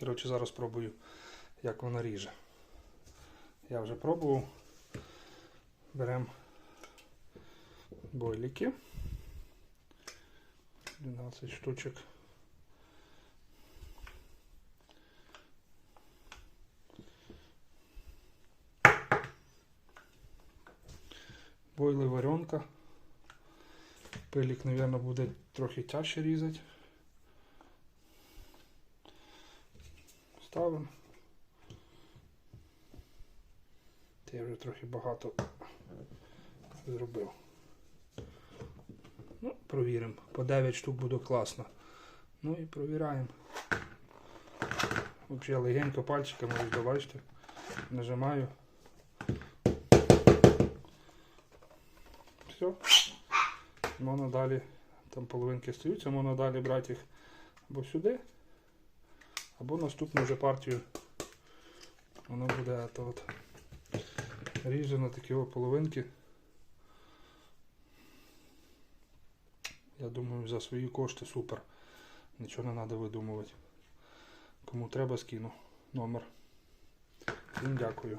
Коротше, зараз спробую, як вона ріже. Я вже пробував. Беремо бойліки. 12 штучок. Бойли варенка. Пилік, мабуть, буде трохи тяжче різати. Ставимо. Та я вже трохи багато зробив. Ну, провіримо. По 9 штук буде класно. Ну і провіряємо. Взагалі легенько пальчиками, бачите, нажимаю. Все. Можна далі, там половинки стаються, можна далі брати їх або сюди, або наступну вже партію. Воно буде то от. Ріже на такі о половинки. Я думаю, за свої кошти супер. Нічого не треба видумувати. Кому треба, скину номер. Всім дякую.